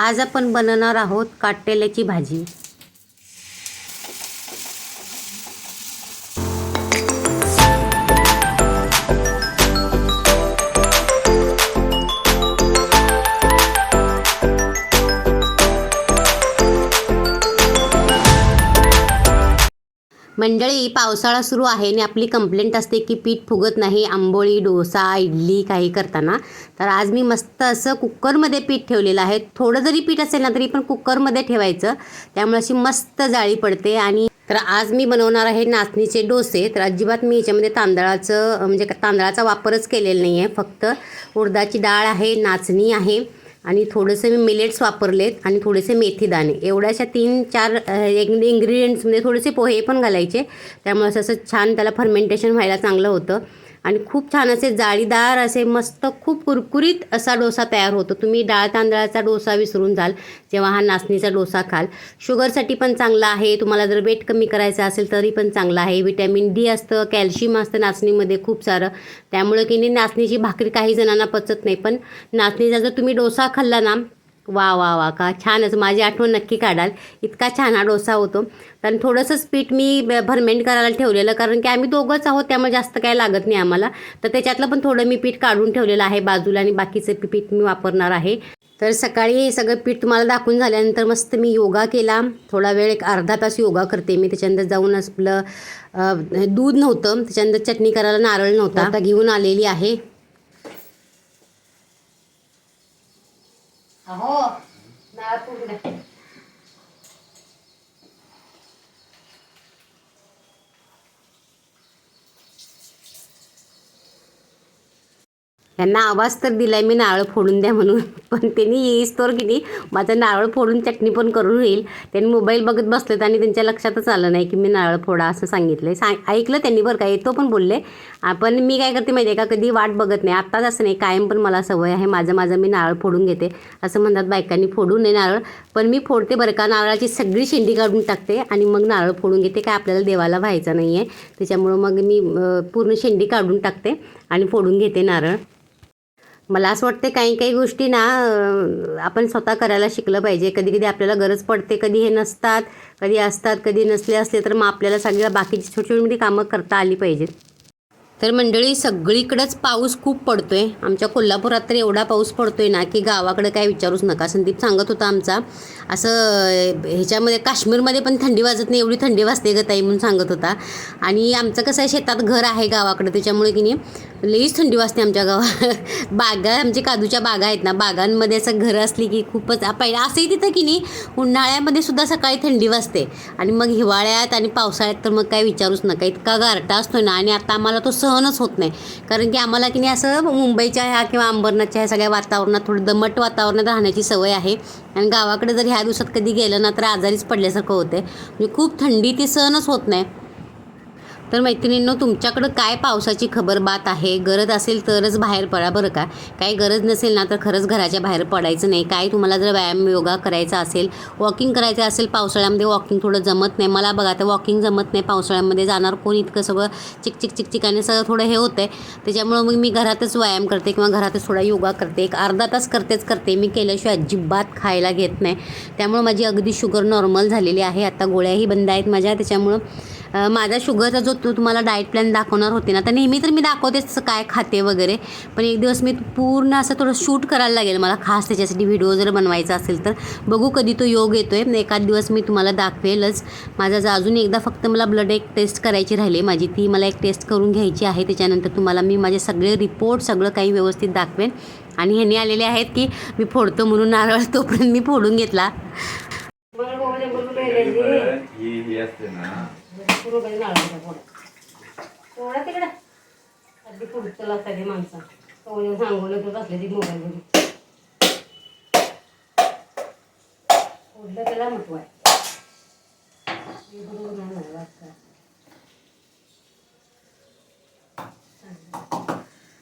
आज आपण बनवणार आहोत काटेल्याची भाजी. मंडळी पावसाळा सुरू आहे आणि आपली कंप्लेंट असते की पीठ फुगत नाही आंबोळी डोसा इडली काही करताना. तर आज मी मस्त असं कुकरमध्ये पीठ ठेवलेलं आहे. थोडं जरी पीठ असेल ना तरी पण कुकरमध्ये ठेवायचं. त्यामुळे अशी मस्त जाळी पडते आणि तर आज मी बनवणार आहे नाचणीचे डोसे. तर अजिबात मी याच्यामध्ये तांदळाचं म्हणजे तांदळाचा वापरच केलेला नाही आहे फक्त उडदाची डाळ आहे नाचणी आहे. आणि थोडंसं मी मिलेट्स वापरलेत आणि थोडेसे मेथीदाणे एवढ्याशा तीन चार इंग्रिडियंट्समध्ये म्हणजे थोडेसे पोहे पण घालायचे. त्यामुळे असं असं छान त्याला फर्मेंटेशन व्हायला चांगलं होतं. आणि खूप छान असे जाळीदार असे मस्त खूप कुरकुरीत असा डोसा तयार होतो. तुम्ही डाळ तांदळाचा डोसा विसरून जाल जेव्हा हा नाचणीचा डोसा खाल. शुगरसाठी पण चांगला आहे. तुम्हाला जर वेट कमी करायचं असेल तरी पण चांगला आहे. विटॅमिन डी असतं कॅल्शियम असतं नाचणीमध्ये खूप सारं. त्यामुळे की नाही नाचणीची भाकरी काही जणांना पचत नाही. पण नाचणीचा जर तुम्ही डोसा खाल्ला ना वा वा वा का छानच माझी आठवण नक्की काढाल. इतका छान हा डोसा होतो. कारण थोडंसंच पीठ मी भरमेंट करायला ठेवलेलं कारण की आम्ही दोघंच आहोत त्यामुळे जास्त काय लागत नाही आम्हाला. तर त्याच्यातलं पण थोडं मी पीठ काढून ठेवलेलं आहे बाजूला आणि बाकीचं पीठ मी वापरणार आहे. तर सकाळी हे सगळं पीठ तुम्हाला दाखवून झाल्यानंतर मस्त मी योगा केला. थोडा वेळ एक अर्धा तास योगा करते मी. त्याच्यानंतर जाऊन आपलं दूध नव्हतं. त्याच्यानंतर चटणी करायला नारळ नव्हता. आता घेऊन आलेली आहे. अहो त्यांना आवाज तर दिलाय मी नारळ फोडून द्या म्हणून. पण त्यांनी येईस तर की नाही माझं नारळ फोडून चटणी पण करून होईल. त्यांनी मोबाईल बघत बसलेत आणि त्यांच्या लक्षातच आलं नाही की मी नारळ फोडा असं सांगितलं सांग ऐकलं त्यांनी बरं का? येतो पण बोलले. पण मी काय करते माहिती आहे का? कधी वाट बघत नाही. आत्ताच असं नाही कायम पण मला सवय आहे. माझं माझं मी नारळ फोडून घेते. असं म्हणतात बायकांनी फोडू नये नारळ. पण मी फोडते बरं का? नारळाची सगळी शेंडी काढून टाकते आणि मग नारळ फोडून घेते. काय आपल्याला देवाला व्हायचं नाही आहे त्याच्यामुळं मग मी पूर्ण शेंडी काढून टाकते आणि फोडून घेते नारळ. मला असं वाटतं काही काही गोष्टी ना आपण स्वतः करायला शिकलं पाहिजे. कधी कधी आपल्याला गरज पडते कधी हे नसतात कधी असतात कधी नसले असले तर मग आपल्याला सगळ्या बाकीची छोटी छोटी कामं करता आली पाहिजेत. तर मंडळी सगळीकडंच पाऊस खूप पडतो आहे आमच्या कोल्हापुरात तर एवढा पाऊस पडतो आहे ना की गावाकडे काय विचारूच नका. संदीप सांगत होता आमचा असं ह्याच्यामध्ये काश्मीरमध्ये पण थंडी वाजत नाही एवढी थंडी वाजते ग ताई म्हणून सांगत होता. आणि आमचं कसं आहे शेतात घर आहे गावाकडे त्याच्यामुळे की नाही लईच थंडी वाजते आमच्या गावात. बागा आमच्या काजूच्या बागा आहेत ना बागांमध्ये असं घरं असली की खूपच पहिलं असंही तिथं की नाही उन्हाळ्यामध्ये सुद्धा सकाळी थंडी वाजते. आणि मग हिवाळ्यात आणि पावसाळ्यात तर मग काय विचारूच नका इतका गारटा असतो ना आणि आता आम्हाला तो सहनच होत नाही. कारण की आम्हाला की नाही असं मुंबईच्या ह्या किंवा अंबरनाथच्या ह्या सगळ्या वातावरणात थोडं दमट वातावरणात राहण्याची सवय आहे. आणि गावाकडे जर ह्या दिवसात कधी गेलं ना तर आजारीच पडल्यासारखं होतं म्हणजे खूप थंडी ती सहनच होत नाही. तर मैत्रिणींनो तुमच्याकडं काय पावसाची खबर बात आहे? गरज असेल तरच बाहेर पडा बरं का? काही गरज नसेल ना तर खरंच घराच्या बाहेर पडायचं नाही. काय तुम्हाला जर व्यायाम योगा करायचा असेल वॉकिंग करायचं असेल पावसाळ्यामध्ये वॉकिंग थोडं जमत नाही. मला बघा आता वॉकिंग जमत नाही पावसाळ्यामध्ये. जाणार कोण? इतकं सगळं चिक चिक चिक आणि सगळं थोडं हे होतं आहे त्याच्यामुळं मग मी घरातच व्यायाम करते किंवा घरातच थोडा योगा करते. एक अर्धा तास करतेच करते. मी केल्याशिवाय अजिबात खायला घेत नाही. त्यामुळं माझी अगदी शुगर नॉर्मल झालेली आहे. आता गोळ्याही बंद आहेत माझ्या. त्याच्यामुळं माझा शुगरचा जो तू तुम्हाला डाएट प्लॅन दाखवणार होते ना तर नेहमी तर मी दाखवतेच काय खाते वगैरे. पण एक दिवस मी पूर्ण असं थोडं शूट करायला लागेल मला खास त्याच्यासाठी व्हिडिओ जर बनवायचा असेल तर. बघू कधी तो योग येतो आहे एखाद दिवस मी तुम्हाला दाखवेलच. माझा जर अजून एकदा फक्त मला ब्लड एक टेस्ट करायची राहिली माझी ती मला एक टेस्ट करून घ्यायची आहे त्याच्यानंतर तुम्हाला मी माझे सगळे रिपोर्ट सगळं काही व्यवस्थित दाखवेन. आणि ह्यांनी आलेले आहेत की मी फोडतो म्हणून नारळ तोपर्यंत मी फोडून घेतला ही ही असते ना थोडा तिकडे अगदी पुढचं लागतं ते माणसं तो सांगून तो बसले ती मोबाईल मध्ये फोडलं त्याला महत्त्व आहे हे बरोबर नाही मला वाटतं.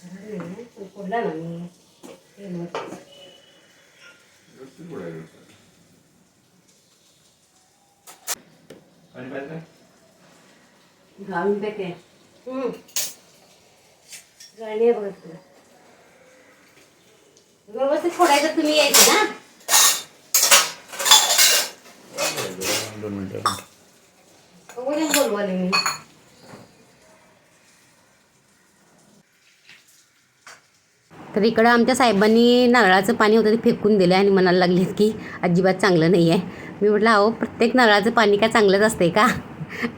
अरे, पण फोडला ना मी हे महत्वाचं. व्यवस्थित बोलायचं. आणि पाहिजे घालून. गाणी बघा तुला व्यवस्थित फोडायचं तुम्ही यायचं ना? दोन मिनटं. उद्याच बोलवाले मी. तर इकडं आमच्या साहेबांनी नारळाचं पाणी होतं ते फेकून दिलं आणि म्हणायला लागले की अजिबात चांगलं नाही आहे मी म्हटलं अहो प्रत्येक नारळाचं पाणी काय चांगलंच असते का?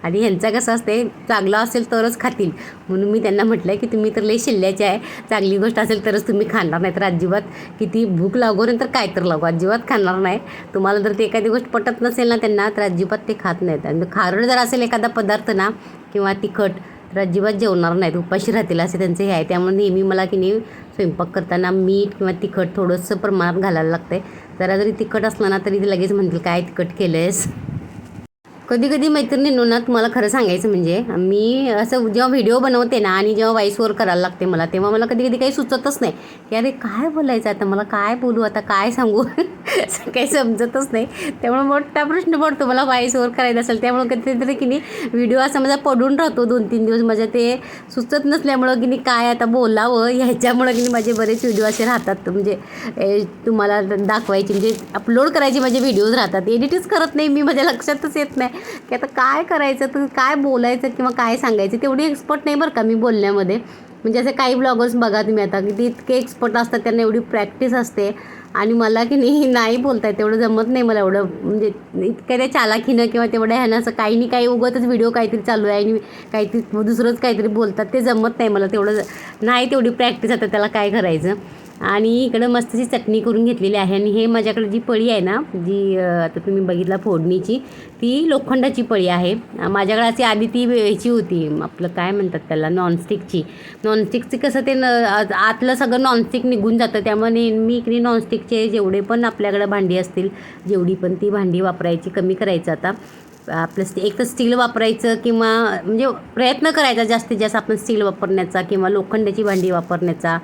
आणि ह्यांचा कसं असते चांगलं असेल तरच खातील. म्हणून मी त्यांना म्हटलं की तुम्ही तर लई शिल्ल्याचे आहे. चांगली गोष्ट असेल तरच तुम्ही खाणार नाही तर अजिबात किती भूक लागो नंतर काय तर लागू अजिबात खाणार नाही. तुम्हाला जर ते एखादी गोष्ट पटत नसेल ना त्यांना तर अजिबात ते खात नाहीत. आणि खारड जर असेल एखादा पदार्थ ना किंवा तिखट तर अजिबात जेवणार नाहीत. उपाशी राहतील असे त्यांचे हे आहे. त्यामुळे नेहमी मला की नाही स्वयंपाक करताना मीठ किंवा तिखट थोडंसं प्रमाणात घालायला लागतंय. जरा जरी तिखट असलं ना तरी ते लगेच म्हणतील काय तिखट केलं आहेस कधी कधी मैत्रिणींनो ना तुम्हाला खरं सांगायचं म्हणजे मी असं जेव्हा व्हिडिओ बनवते ना आणि जेव्हा व्हॉईसवर करायला लागते मला तेव्हा मला कधी कधी काही सुचतच नाही. की अरे काय बोलायचं आता? मला काय बोलू आता? काय सांगू? काही समजतच नाही. त्यामुळे मोठा प्रश्न पडतो मला व्हॉईसवर करायचं असेल त्यामुळे कधीतरी की नाही व्हिडिओ असा माझा पडून राहतो दोन तीन दिवस. माझ्या ते सुचत नसल्यामुळं की नाही काय आता बोलावं? ह्याच्यामुळं की नाही माझे बरेच व्हिडिओ असे राहतात. म्हणजे तुम्हाला दाखवायचे म्हणजे अपलोड करायचे माझे व्हिडिओज राहतात. एडिटच करत नाही मी माझ्या लक्षातच येत नाही. की आता काय करायचं तर काय बोलायचं किंवा काय सांगायचं तेवढी एक्सपर्ट नाही बरं का मी बोलण्यामध्ये. म्हणजे असे काही ब्लॉगर्स बघा तुम्ही आता की इतके एक्सपर्ट असतात त्यांना एवढी प्रॅक्टिस असते. आणि मला की नाही नाही बोलताय तेवढं जमत नाही मला एवढं. म्हणजे इतक्या त्या चालाखीनं किंवा तेवढ्या ह्यानं असं काही नाही काही उगतच व्हिडिओ काहीतरी चालू आहे आणि काहीतरी दुसरंच काहीतरी बोलतात ते जमत नाही मला तेवढं. नाही तेवढी प्रॅक्टिस आता त्याला काय करायचं. आणि इकडं मस्तशी चटणी करून घेतलेली आहे आणि हे माझ्याकडे जी पळी आहे ना जी आता तुम्ही बघितला फोडणीची ती लोखंडाची पळी आहे. माझ्याकडे अशी आधी ती ह्याची होती आपलं काय म्हणतात त्याला नॉनस्टिकची नॉनस्टिकची कसं ते न आतलं सगळं नॉनस्टिक निघून जातं त्यामुळे नेहमी इकडे नॉनस्टिकचे जेवढे पण आपल्याकडं भांडी असतील जेवढी पण ती भांडी वापरायची कमी करायचं आता. आपलं स्टी एक तर स्टील वापरायचं किंवा म्हणजे प्रयत्न करायचा जास्तीत जास्त आपण स्टील वापरण्याचा किंवा लोखंडाची भांडी वापरण्याचा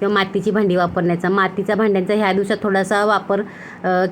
किंवा मातीची भांडी वापरण्याचा. मातीच्या भांड्यांचा ह्या दिवसात थोडासा वापर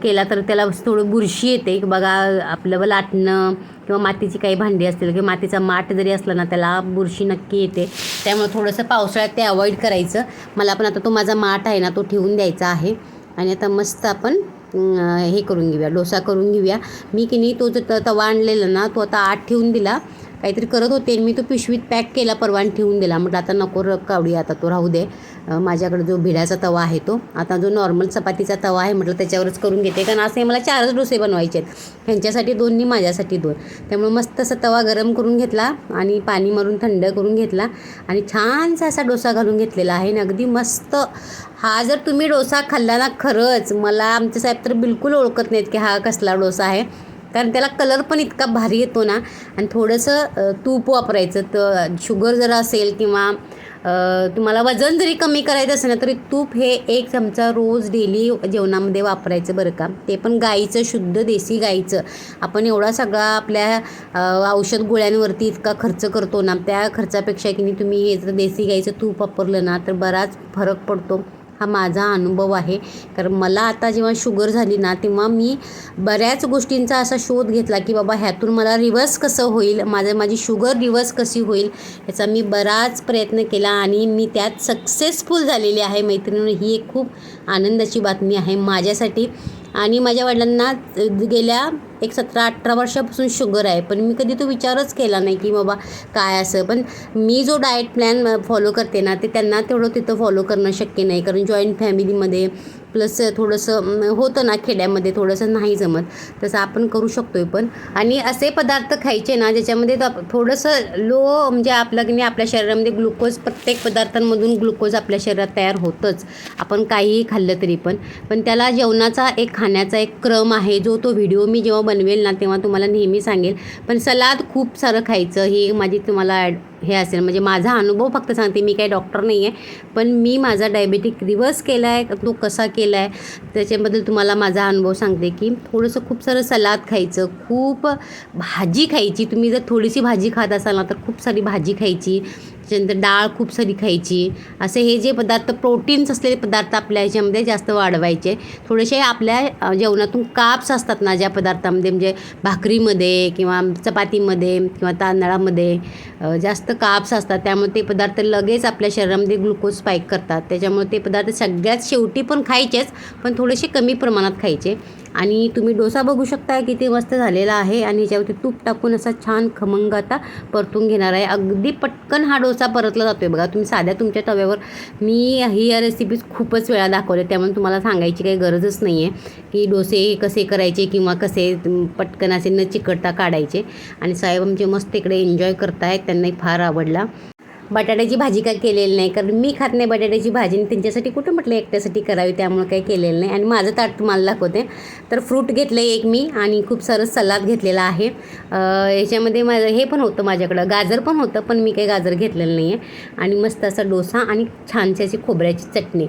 केला तर त्याला थोडं बुरशी येते. की बघा आपलं लाटणं किंवा मातीची काही भांडी असतील किंवा मातीचा माठ जरी असला ना त्याला बुरशी नक्की येते. त्यामुळे थोडंसं पावसाळ्यात ते अवॉइड करायचं. मला पण आता तो माझा माठ आहे ना तो ठेवून द्यायचा आहे. आणि आता मस्त आपण हे करून घेऊया डोसा करून घेऊया. मी की नाही तो जो तवा आणलेला ना तो आता आठ ठेवून दिला. काहीतरी करत होते आणि मी तो पिशवीत पॅक केला परवान ठेवून दिला. म्हटलं आता नको र कावडी आता तो राहू दे. माझ्याकडे जो भिडाचा तवा आहे तो. आता जो नॉर्मल चपातीचा तवा आहे म्हटलं त्याच्यावरच करून घेते. कारण असे मला चारच डोसे बनवायचे आहेत. ह्यांच्यासाठी दोन माझ्यासाठी दोन. त्यामुळे मस्त असा तवा गरम करून घेतला आणि पाणी मारून थंड करून घेतला आणि छानसा असा डोसा घालून घेतलेला आहे आणि अगदी मस्त. हा जर तुम्ही डोसा खाल्ला ना खरंच मला आमचे साहेब तर बिलकुल ओळखत नाहीत की हा कसला डोसा आहे. कारण त्याला कलर पण इतका भारी येतो ना. आणि थोडंसं तूप वापरायचं. तर शुगर जर असेल किंवा तुम्हाला वजन जरी कमी करायचं असेल ना तरी तूप हे एक चमचा रोज डेली जेवणामध्ये वापरायचं बरं का. ते पण गाईचं शुद्ध देसी गाईचं. आपण एवढा सगळा आपल्या औषध गोळ्यांवरती इतका खर्च करतो ना त्या खर्चापेक्षा की नाही तुम्ही हे जर देसी गाईचं तूप वापरलं ना तर बराच फरक पडतो. हा माझा अनुभव आहे. कारण मला आता जेव्हा शुगर झाली ना तेव्हा मी बऱ्याच गोष्टींचा असा शोध घेतला की बाबा ह्यातून मला रिवर्स कसं होईल? माझं माझी शुगर रिवर्स कशी होईल? याचा मी बराच प्रयत्न केला आणि मी त्यात सक्सेसफुल झालेली आहे मैत्रिणी ही एक खूप आनंदाची बातमी आहे माझ्यासाठी. आणि माझ्या वडिलांना गेल्या एक सतरा अठरा वर्षापासून शुगर आहे. पण मी कधी तो विचारच केला नाही की बाबा काय असं. पण मी जो डाएट प्लॅन फॉलो करते ना ते त्यांना तेवढं तिथं फॉलो करणं शक्य नाही. कारण जॉईंट फॅमिलीमध्ये प्लस थोडंसं होतं ना खेड्यामध्ये थोडंसं नाही जमत तसं आपण करू शकतो आहे पण. आणि असे पदार्थ खायचे ना ज्याच्यामध्ये तो थोडंसं लो म्हणजे आपलं की आपल्या शरीरामध्ये ग्लुकोज प्रत्येक पदार्थांमधून ग्लुकोज आपल्या शरीरात तयार होतंच. आपण काहीही खाल्लं तरी पण. पण त्याला जेवणाचा एक खाण्याचा एक क्रम आहे जो तो व्हिडिओ मी जेव्हा बनवेल ना तेव्हा तुम्हाला नेहमी सांगेल. पण सलाद खूप सारं खायचं ही माझी तुम्हाला ॲड हे असेल. म्हणजे माझा अनुभव फक्त सांगते मी काही डॉक्टर नाही आहे पण मी माझा डायबेटिक रिव्हर्स केला आहे तो कसा केला आहे त्याच्याबद्दल तुम्हाला माझा अनुभव सांगते की थोडंसं खूप सारं सलाद खायचं खूप भाजी खायची. तुम्ही जर थोडीशी भाजी खात असाल ना तर खूप सारी भाजी खायची. त्याच्यानंतर डाळ खूप सारी खायची. असे हे जे पदार्थ प्रोटीन्स असलेले पदार्थ आपल्या ह्याच्यामध्ये जास्त वाढवायचे. थोडेसे आपल्या जेवणातून काप्स असतात ना ज्या पदार्थामध्ये म्हणजे भाकरीमध्ये किंवा चपातीमध्ये किंवा तांदळामध्ये जास्त काप्स असतात. त्यामुळे ते पदार्थ लगेच आपल्या शरीरामध्ये ग्लुकोज स्पाईक करतात. त्याच्यामुळे ते पदार्थ सगळ्यात शेवटी पण खायचेच पण थोडेसे कमी प्रमाणात खायचे. आणि तुम्ही डोसा बघू शकता किती मस्त झालेला आहे. आणि ह्याच्यावरती तूप टाकून असा छान खमंग आता परतून घेणार आहे. अगदी पटकन हा डोसा परतला जातो आहे बघा. तुम्ही साध्या तुमच्या तव्यावर मी ही या रेसिपीज खूपच वेळा दाखवले त्यामुळे तुम्हाला सांगायची काही गरजच नाही आहे की डोसे कसे करायचे किंवा कसे पटकन असे न चिकटता काढायचे. आणि साहेब आमचे मस्त इकडे एन्जॉय करतायत. त्यांनाही फार आवडला. बटाट्याची भाजी काय केलेली नाही. कारण मी खात नाही बटाट्याची भाजी आणि त्यांच्यासाठी कुठं म्हटलं एकट्यासाठी करावी त्यामुळे काही केलेलं नाही. आणि माझं ताट तुम्हाला दाखवते. तर फ्रूट घेतलं एक मी आणि खूप सारं सलाद घेतलेला आहे. याच्यामध्ये माझं हे पण होतं माझ्याकडं. गाजर पण होतं पण मी काही गाजर घेतलेलं नाही आहे आणि मस्त असा डोसा आणि छानशी अशी खोबऱ्याची चटणी.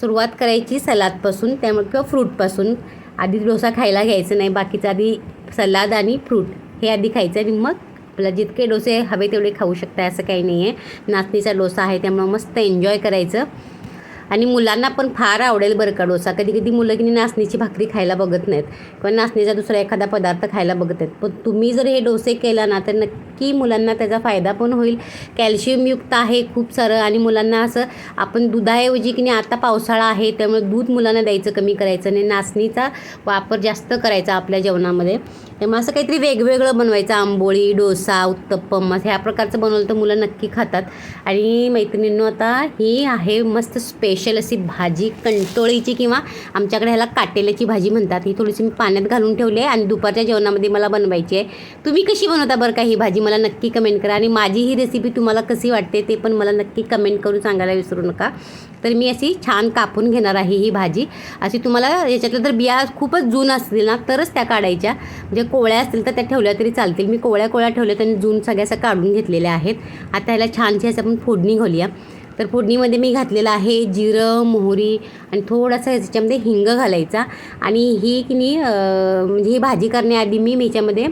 सुरुवात करायची सलादपासून त्यामुळे किंवा फ्रूटपासून. आधी डोसा खायला घ्यायचं नाही बाकीचं आधी सलाद आणि फ्रूट. हे आधी खायचं आणि मग आपल्याला जितके डोसे हवे तेवढे खाऊ शकता असं काही नाही आहे नाचणीचा डोसा आहे त्यामुळं मस्त एन्जॉय करायचं. आणि मुलांना पण फार आवडेल बरं का डोसा. कधी कधी मुलं की नाही नाचणीची भाकरी खायला बघत नाहीत किंवा नाचणीचा दुसरा एखादा पदार्थ खायला बघत आहेत पण तुम्ही जर हे डोसे केला ना तर नक्की मुलांना त्याचा फायदा पण होईल. कॅल्शियमयुक्त आहे खूप सारं आणि मुलांना असं आपण दुधाऐवजी की नाही आता पावसाळा आहे त्यामुळे दूध मुलांना द्यायचं कमी करायचं आणि नाचणीचा वापर जास्त करायचा आपल्या जेवणामध्ये. मग असं काहीतरी वेगवेगळं बनवायचं आंबोळी डोसा उत्तप्पम असं ह्या प्रकारचं बनवलं तर मुलं नक्की खातात. आणि मैत्रिणींनो आता ही आहे मस्त स्पेशल अशी भाजी कंटोळीची किंवा आमच्याकडे ह्याला काटेल्याची भाजी म्हणतात. ही थोडीशी मी पाण्यात घालून ठेवली आहे आणि दुपारच्या जेवणामध्ये मला बनवायची आहे. तुम्ही कशी बनवता बरं का ही भाजी? मला नक्की कमेंट करा. आणि माझी ही रेसिपी तुम्हाला कशी वाटते ते पण मला नक्की कमेंट करून सांगायला विसरू नका. तर मी अशी छान कापून घेणार आहे ही भाजी. अशी तुम्हाला याच्यातल्या जर बिया खूपच जून असतील ना तरच त्या काढायच्या. म्हणजे कोवळ्या असतील तर त्या ठेवल्या तरी चालतील. मी कोवळ्या कोवळ्या ठेवल्या तर जून सगळ्या असं काढून घेतलेल्या आहेत. आता ह्याला छानशी असं आपण फोडणी घालूया. तर फोडणीमध्ये मी घातलेलं आहे जिरं मोहरी आणि थोडासा ह्याच्यामध्ये हिंग घालायचा. आणि ही की नाही म्हणजे ही भाजी करण्याआधी मी ह्याच्यामध्ये अ,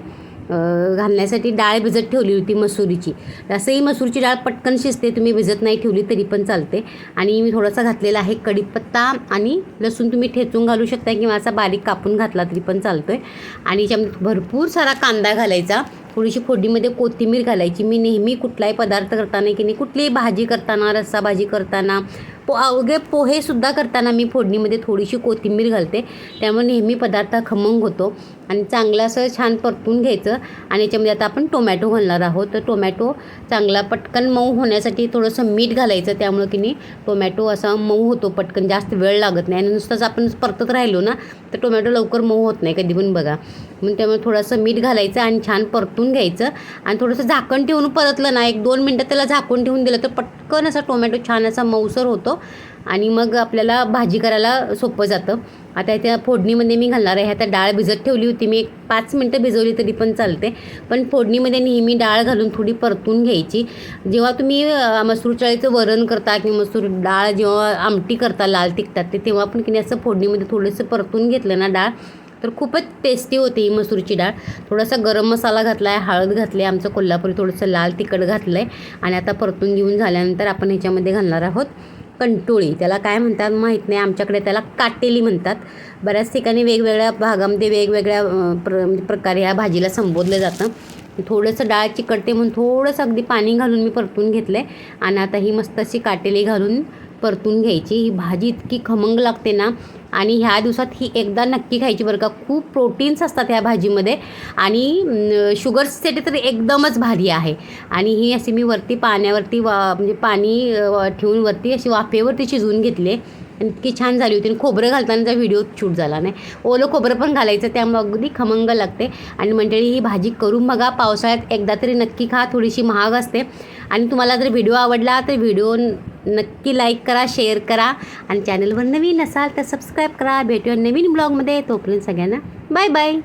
घालण्यासाठी डाळ भिजत ठेवली होती मसुरीची. असंही मसूरची डाळ पटकन शिजते तुम्ही भिजत नाही ठेवली तरी पण चालते. आणि मी थोडासा घातलेला आहे कढीपत्ता आणि लसूण तुम्ही ठेचून घालू शकता किंवा असा बारीक कापून घातला तरी पण चालतो आहे आणि याच्यामध्ये भरपूर सारा कांदा घालायचा. थोडीशी फोडणीमध्ये कोथिंबीर घालायची. मी नेहमी कुठलाही पदार्थ करताना की नाही कुठलीही भाजी करताना रस्सा भाजी करताना पो अवघे पोहेसुद्धा करताना मी फोडणीमध्ये थोडीशी कोथिंबीर घालते. त्यामुळे नेहमी पदार्थ खमंग होतो. आणि चांगलं असं छान परतून घ्यायचं. आणि याच्यामध्ये आता आपण टोमॅटो घालणार आहोत. तर टोमॅटो चांगला पटकन मऊ होण्यासाठी थोडंसं मीठ घालायचं. त्यामुळं की नाही टोमॅटो असा मऊ होतो पटकन. जास्त वेळ लागत नाही. आणि नुसतंच आपण परतत राहिलो ना तर टोमॅटो लवकर मऊ होत नाही. कधी पण बघा. मग त्यामुळे थोडंसं मीठ घालायचं आणि छान परतून घ्यायचं. आणि थोडंसं झाकण ठेवून परतलं ना एक दोन मिनटं त्याला झाकून ठेवून दिलं तर पटकन असा टोमॅटो छान असा मऊसर होतो. आणि मग आपल्याला भाजी करायला सोपं जातं. आता त्या फोडणीमध्ये मी घालणार आहे. आता डाळ भिजत ठेवली होती. मी एक पाच मिनटं भिजवली तरी पण चालते. पण फोडणीमध्ये नेहमी डाळ घालून थोडी परतून घ्यायची. जेव्हा तुम्ही मसूर चाळीचं वरण करता किंवा मसूर डाळ जेव्हा आमटी करता लाल तिखटात ते तेव्हा पण की नाही असं फोडणीमध्ये थोडंसं परतून घेतलं ना डाळ तर खूपच टेस्टी होते ही मसूरची डाळ. थोडासा गरम मसाला घातला आहे हळद घातली आहे आमचं कोल्हापुरी थोडंसं लाल तिखट घातलं आहे आणि आता परतून घेऊन झाल्यानंतर आपण ह्याच्यामध्ये घालणार आहोत कंटोळी. त्याला काय म्हणतात माहीत नाही आमच्याकडे त्याला काटेली म्हणतात. बऱ्याच ठिकाणी वेगवेगळ्या भागामध्ये वेगवेगळ्या प्र म्हणजे प्रकारे ह्या भाजीला संबोधलं जातं. थोडंसं डाळ चिकटते म्हणून थोडंसं अगदी पाणी घालून मी परतून घेतलं आहे आणि आता ही मस्त अशी काटेली घालून परतून घ्यायची. ही भाजी इतकी खमंग लागते ना आणि ह्या दिवसात ही एकदा नक्की खायची बरं का. खूप प्रोटीन्स असतात ह्या भाजीमध्ये आणि शुगर्ससाठी तर एकदमच भारी आहे. आणि ही अशी मी वरती पाण्यावरती वा म्हणजे पाणी ठेवून वरती अशी वाफेवरती शिजवून घेतले. आणि इतकी छान झाली होती आणि खोबरं घालतानाचा व्हिडिओ शूट झाला नाही. ओलं खोबरं पण घालायचं त्यामुळे अगदी खमंग लागते. आणि मंडळी ही भाजी करून बघा पावसाळ्यात एकदा तरी नक्की खा थोडीशी महाग असते. आणि तुम्हाला जर व्हिडिओ आवडला तर व्हिडिओ नक्की लाईक करा शेअर करा आणि चॅनलवर नवीन असाल तर सबस्क्राईब करा. भेटूया नवीन ब्लॉगमध्ये तोपर्यंत सगळ्यांना बाय बाय